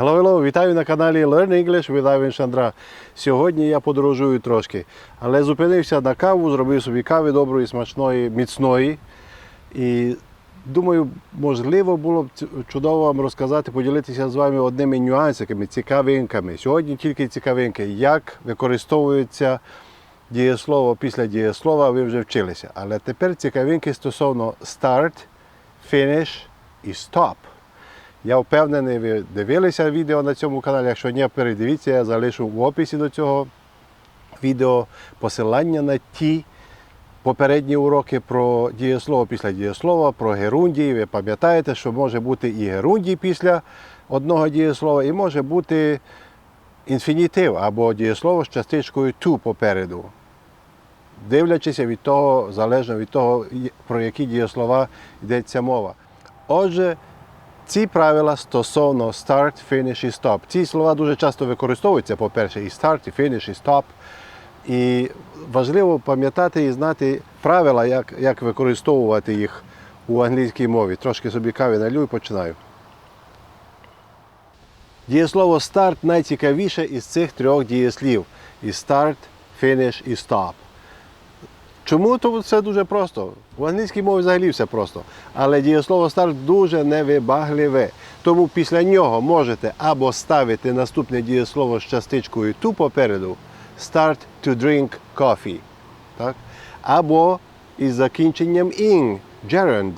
Hello, hello! Вітаю на каналі Learn English with Ivan Шандра. Сьогодні я подорожую трошки, але зупинився на каву, зробив собі кави доброї, смачної, міцної. І думаю, можливо було б чудово вам розказати, поділитися з вами одними нюансиками, цікавинками. Сьогодні тільки цікавинки, як використовується дієслово після дієслова, ви вже вчилися. Але тепер цікавинки стосовно start, finish і stop. Я впевнений, ви дивилися відео на цьому каналі. Якщо ні, передивіться, я залишу в описі до цього відео посилання на ті попередні уроки про дієслово після дієслова, про герундії. Ви пам'ятаєте, що може бути і герундій після одного дієслова, і може бути інфінітив або дієслово з частичкою to попереду. Дивлячися від того, залежно від того, про які дієслова йдеться мова. Отже, ці правила стосовно start, finish і stop. Ці слова дуже часто використовуються, по-перше, і start, і finish, і stop. І важливо пам'ятати і знати правила, як, як використовувати їх у англійській мові. Трошки собі кави налю і починаю. Дієслово start найцікавіше із цих трьох дієслів. І start, finish і stop. Чому? Тому це дуже просто. В англійській мові взагалі все просто. Але дієслово start дуже невибагливе. Тому після нього можете або ставити наступне дієслово з частичкою to попереду start to drink coffee. Так? Або із закінченням ing, gerund,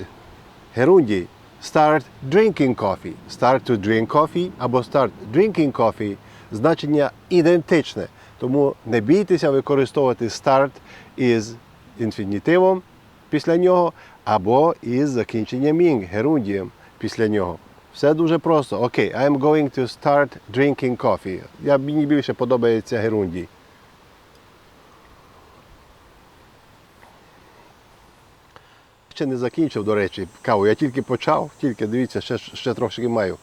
герундій. Start drinking coffee. Start to drink coffee або start drinking coffee значення ідентичне. Тому не бійтеся використовувати start із інфінітивом після нього або із закінченням ing, герундієм після нього. Все дуже просто. Окей, I'm going to start drinking coffee. Я, мені більше подобається герундій. Ще не закінчив, до речі, каву. Я тільки почав, тільки дивіться, ще, ще трошки маю.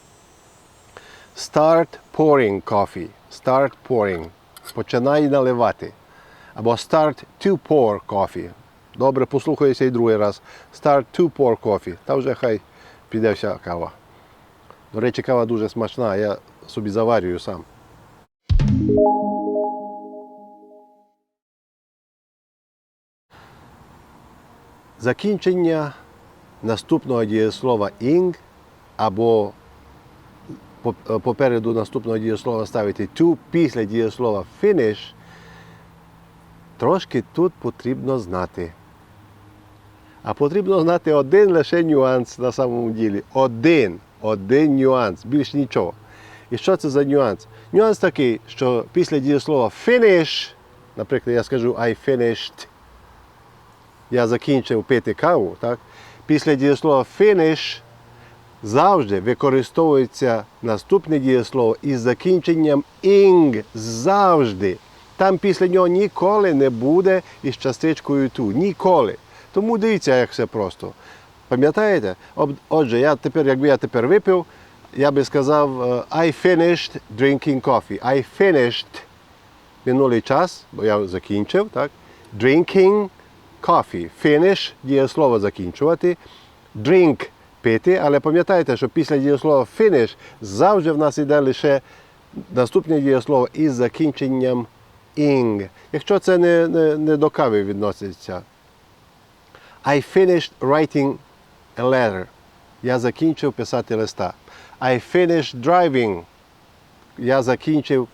Start pouring coffee. Start pouring. Починай наливати. Або start to pour coffee. Добре, послухаюся і другий раз. Start to pour coffee. Та вже хай піде вся кава. До речі, кава дуже смачна, я собі заварюю сам. Закінчення наступного дієслова ing або е, попереду наступного дієслова ставити to після дієслова finish. Трошки тут потрібно знати. А потрібно знати один лише нюанс на самому ділі. Один. Один нюанс, більш нічого. І що це за нюанс? Нюанс такий, що після дієслова finish, наприклад, я скажу I finished, я закінчив пити каву, так? після дієслова finish завжди використовується наступне дієслово із закінченням ing. Завжди. Там після нього ніколи не буде із частичкою to. Ніколи. Тому дивіться, як все просто. Пам'ятаєте? Отже, я тепер, якби я тепер випив, я би сказав е, I finished drinking coffee. I finished минулий час, бо я закінчив, так? Drinking coffee. Finish дієслово закінчувати. Drink пити, але пам'ятайте, що після дієслова finish завжди в нас йде лише наступне дієслово із закінченням ing. Якщо це не, не, не до кави відноситься. I finished writing a letter. Я закінчив писати листа. I finished driving. Я закінчив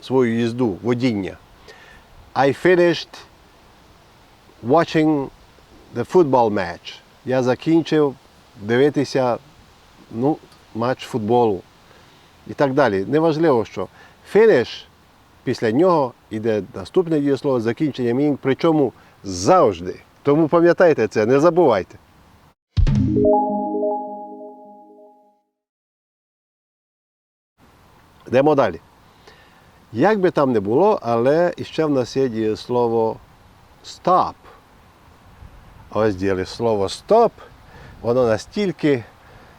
свою їзду, водіння. I finished watching the football match. Я закінчив дивитися ну, матч футболу. І так далі. Неважливо, що finish, після нього йде наступне дієслово з закінченням ing, причому завжди. Тому пам'ятайте це, не забувайте. Йдемо далі. Як би там не було, але іще в нас є дієслово stop. Ось дієслово stop, воно настільки,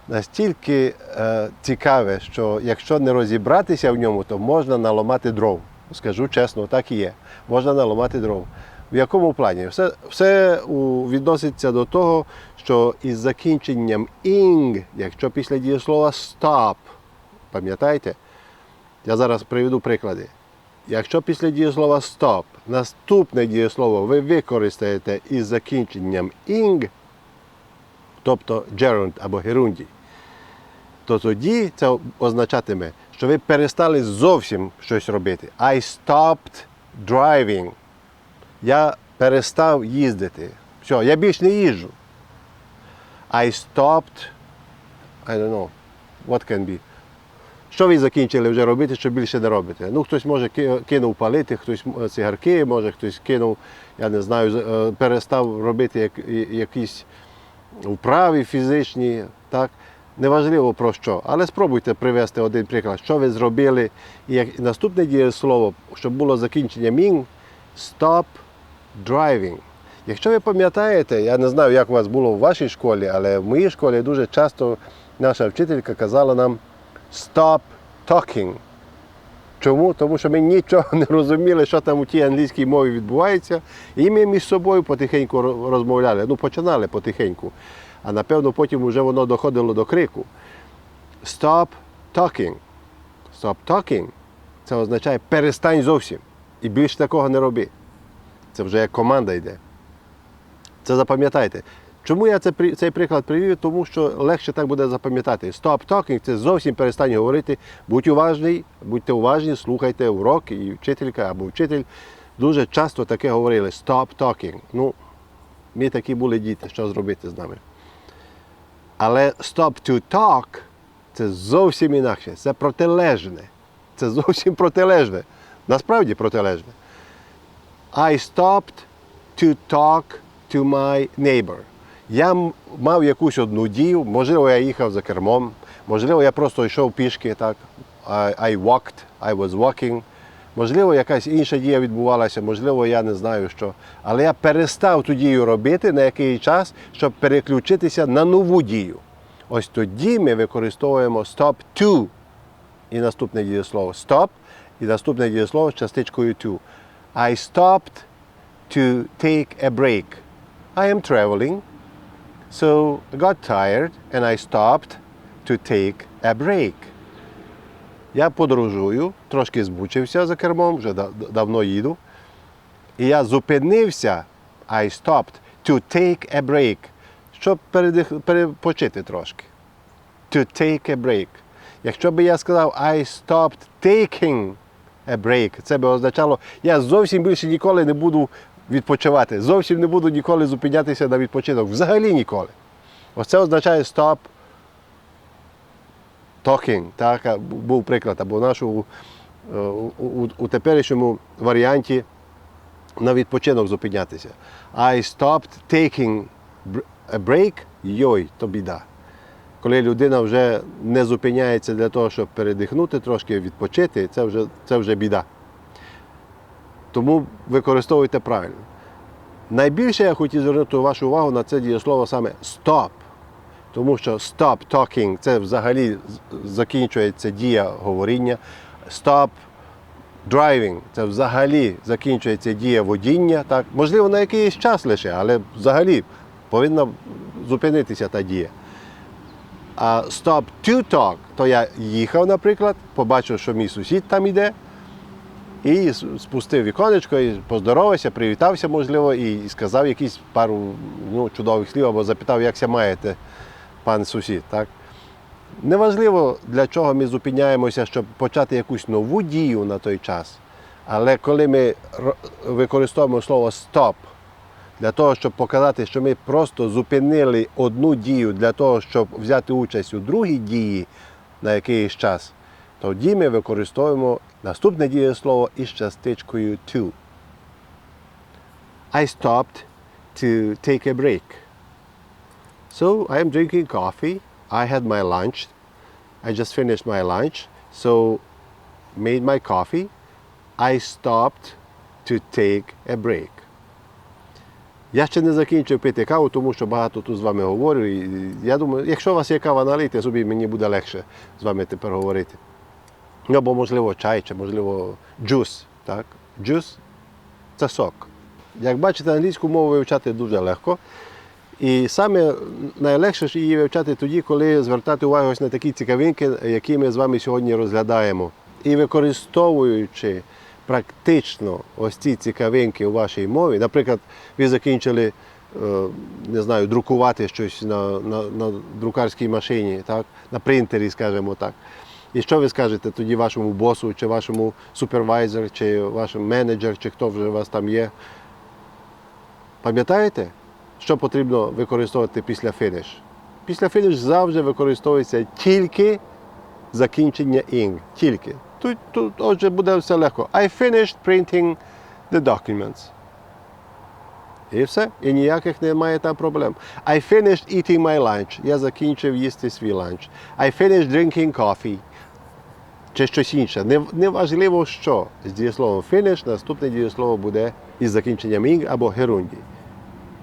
настільки е, цікаве, що якщо не розібратися в ньому, то можна наламати дров. Скажу чесно, так і є. Можна наламати дров. В якому плані? Все, все відноситься до того, що із закінченням ing, якщо після дієслова stop, Пам'ятаєте? Я зараз приведу приклади. Якщо після дієслова stop наступне дієслово ви використаєте із закінченням ing, тобто gerund або герундій, то тоді це означатиме, що ви перестали зовсім щось робити. I stopped driving. Я перестав їздити. Все, я більш не їжджу. I stopped, I don't know, what can be. Що ви закінчили вже робити, що більше не робите? Ну, хтось може кинув палити, хтось цигарки, може хтось кинув, я не знаю, е, перестав робити як, якісь вправи фізичні, так? Неважливо про що. Але спробуйте привести один приклад, що ви зробили. І як наступне дієслово, щоб було закінчення мін, stop driving. Якщо ви пам'ятаєте, я не знаю, як у вас було в вашій школі, але в моїй школі дуже часто наша вчителька казала нам stop talking. Чому? Тому що ми нічого не розуміли, що там у тій англійській мові відбувається, і ми між собою потихеньку розмовляли. Ну, починали потихеньку. А напевно потім вже воно доходило до крику. Stop talking. Stop talking. Це означає перестань зовсім. І більше такого не роби. Це вже як команда йде. Це запам'ятайте. Чому я це, цей приклад привів? Тому що легше так буде запам'ятати. Stop talking – це зовсім перестань говорити. Будь уважний, будьте уважні, слухайте урок, і вчителька або вчитель дуже часто таке говорили. Stop talking. Ну, ми такі були діти, що зробити з нами. Але stop to talk це зовсім інакше. Це протилежне. Це зовсім протилежне. Насправді протилежне. I stopped to talk to my neighbor. Я мав якусь одну дію, можливо, я їхав за кермом, можливо, я просто йшов пішки, так. I, walked, I was walking. Можливо, якась інша дія відбувалася, можливо, я не знаю що. Але я перестав ту дію робити на який час, щоб переключитися на нову дію. Ось тоді ми використовуємо stop to і наступне дієслово stop, і наступне дієслово з частичкою to. I stopped to take a break. I am traveling, so I got tired and I stopped to take a break. Я подорожую, трошки збучився за кермом, вже да- давно їду. І я зупинився, I stopped to take a break, щоб перепочити трошки. To take a break. Якщо би я сказав I stopped taking a break, це би означало, я зовсім більше ніколи не буду відпочивати, зовсім не буду ніколи зупинятися на відпочинок. Взагалі ніколи. Ось це означає stop talking. Так, був приклад, або в нашому е, у, у, у теперішньому варіанті на відпочинок зупинятися. I stopped taking a break, йой, то біда. Коли людина вже не зупиняється для того, щоб передихнути, трошки відпочити, це вже, це вже біда. Тому використовуйте правильно. Найбільше я хотів звернути вашу увагу на це дієслово саме stop. Тому що stop talking це взагалі закінчується дія говоріння. Stop driving це взагалі закінчується дія водіння. Так? Можливо, на якийсь час лише, але взагалі повинна зупинитися та дія. А stop to talk, то я їхав, наприклад, побачив, що мій сусід там іде, і спустив віконечко, і поздоровався, привітався, можливо, і сказав якісь пару ну, чудових слів або запитав, як ся маєте, пан сусід. Так? Неважливо, для чого ми зупиняємося, щоб почати якусь нову дію на той час. Але коли ми використовуємо слово стоп для того, щоб показати, що ми просто зупинили одну дію для того, щоб взяти участь у другій дії на якийсь час, тоді ми використовуємо наступне дієслово із частичкою to. I stopped to take a break. So I am drinking coffee. I had my lunch. I just finished my lunch. So made my coffee. I stopped to take a break. Я ще не закінчив пити каву, тому що багато тут з вами говорю. І я думаю, якщо у вас є кава налийте собі, мені буде легше з вами тепер говорити. Ну, або, можливо, чай, чи, можливо, джус. Так? Джус це сок. Як бачите, англійську мову вивчати дуже легко. І саме найлегше ж її вивчати тоді, коли звертати увагу ось на такі цікавинки, які ми з вами сьогодні розглядаємо. І використовуючи практично ось ці цікавинки у вашій мові, наприклад, ви закінчили, е, не знаю, друкувати щось на, на, на друкарській машині, так? на принтері, скажімо так. І що ви скажете тоді вашому босу, чи вашому супервайзеру, чи вашому менеджер, чи хто вже у вас там є? Пам'ятаєте, що потрібно використовувати після фініш? Після фініш завжди використовується тільки закінчення ing. Тільки. Тут, тут отже буде все легко. I finished printing the documents. І все. І ніяких немає там проблем. I finished eating my lunch. Я закінчив їсти свій ланч. I finished drinking coffee. Чи щось інше. Не- Неважливо що. З дієсловом finish наступне дієслово буде із закінченням ing або герунді.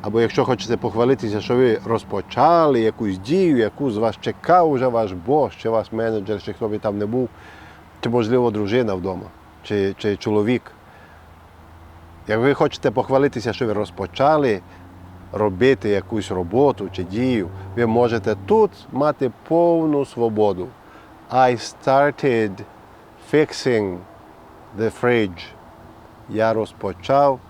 Або якщо хочете похвалитися, що ви розпочали якусь дію, яку з вас чекав вже ваш бос, чи ваш менеджер, чи хто би там не був, чи, можливо, дружина вдома, чи, чи чоловік. Як ви хочете похвалитися, що ви розпочали робити якусь роботу чи дію, ви можете тут мати повну свободу. I started fixing the fridge. Я розпочав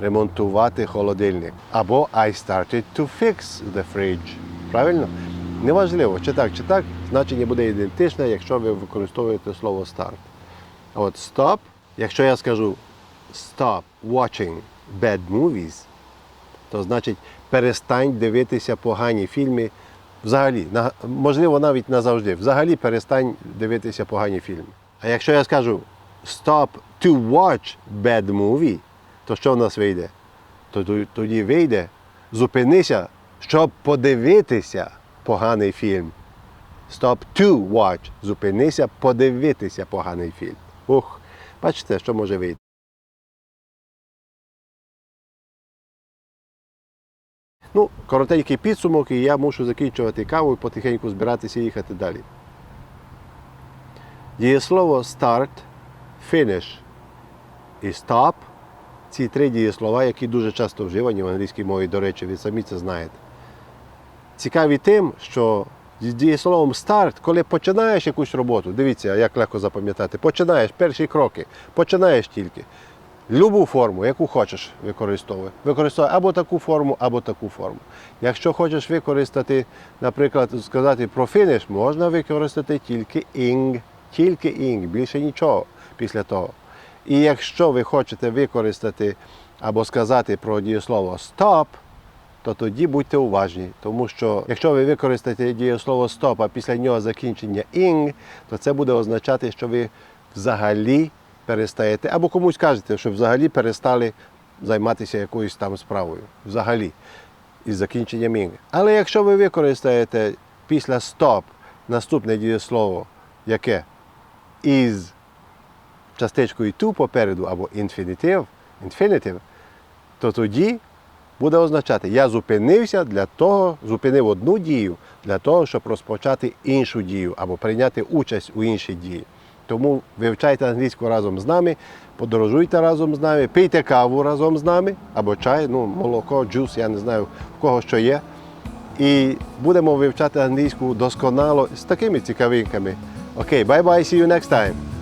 ремонтувати холодильник. Або I started to fix the fridge. Правильно? Неважливо, чи так, чи так, значення буде ідентичне, якщо ви використовуєте слово start. А От stop, якщо я скажу stop watching bad movies, то значить перестань дивитися погані фільми. Взагалі, можливо, навіть назавжди. Взагалі перестань дивитися погані фільми. А якщо я скажу stop to watch bad movie, то що в нас вийде? Тоді вийде, зупинися, щоб подивитися поганий фільм. Stop to watch. Зупинися, подивитися поганий фільм. Ух, бачите, що може вийти. Ну, коротенький підсумок, і я мушу закінчувати каву і потихеньку збиратися і їхати далі. Дієслово start, finish і stop ці три дієслова, які дуже часто вживані в англійській мові, до речі, ви самі це знаєте. Цікаві тим, що з дієсловом start, коли починаєш якусь роботу, дивіться, як легко запам'ятати, починаєш перші кроки, починаєш тільки. Любу форму, яку хочеш, використовуй. Використовуй або таку форму, або таку форму. Якщо хочеш використати, наприклад, сказати про фініш, можна використати тільки ing, тільки ing, більше нічого після того. І якщо ви хочете використати або сказати про дієслово stop, то тоді будьте уважні, тому що якщо ви використаєте дієслово stop, а після нього закінчення ing, то це буде означати, що ви взагалі перестаєте, або комусь кажете, що взагалі перестали займатися якоюсь там справою. Взагалі, із закінченням ing. Але якщо ви використаєте після stop наступне дієслово, яке із частичкою to попереду або infinitive, infinitive, то тоді буде означати, я зупинився для того, зупинив одну дію для того, щоб розпочати іншу дію або прийняти участь у іншій дії. Тому вивчайте англійську разом з нами, подорожуйте разом з нами, пийте каву разом з нами, або чай, ну, молоко, джус, я не знаю, в кого що є. І будемо вивчати англійську досконало з такими цікавинками. Окей, bye-bye, see you next time.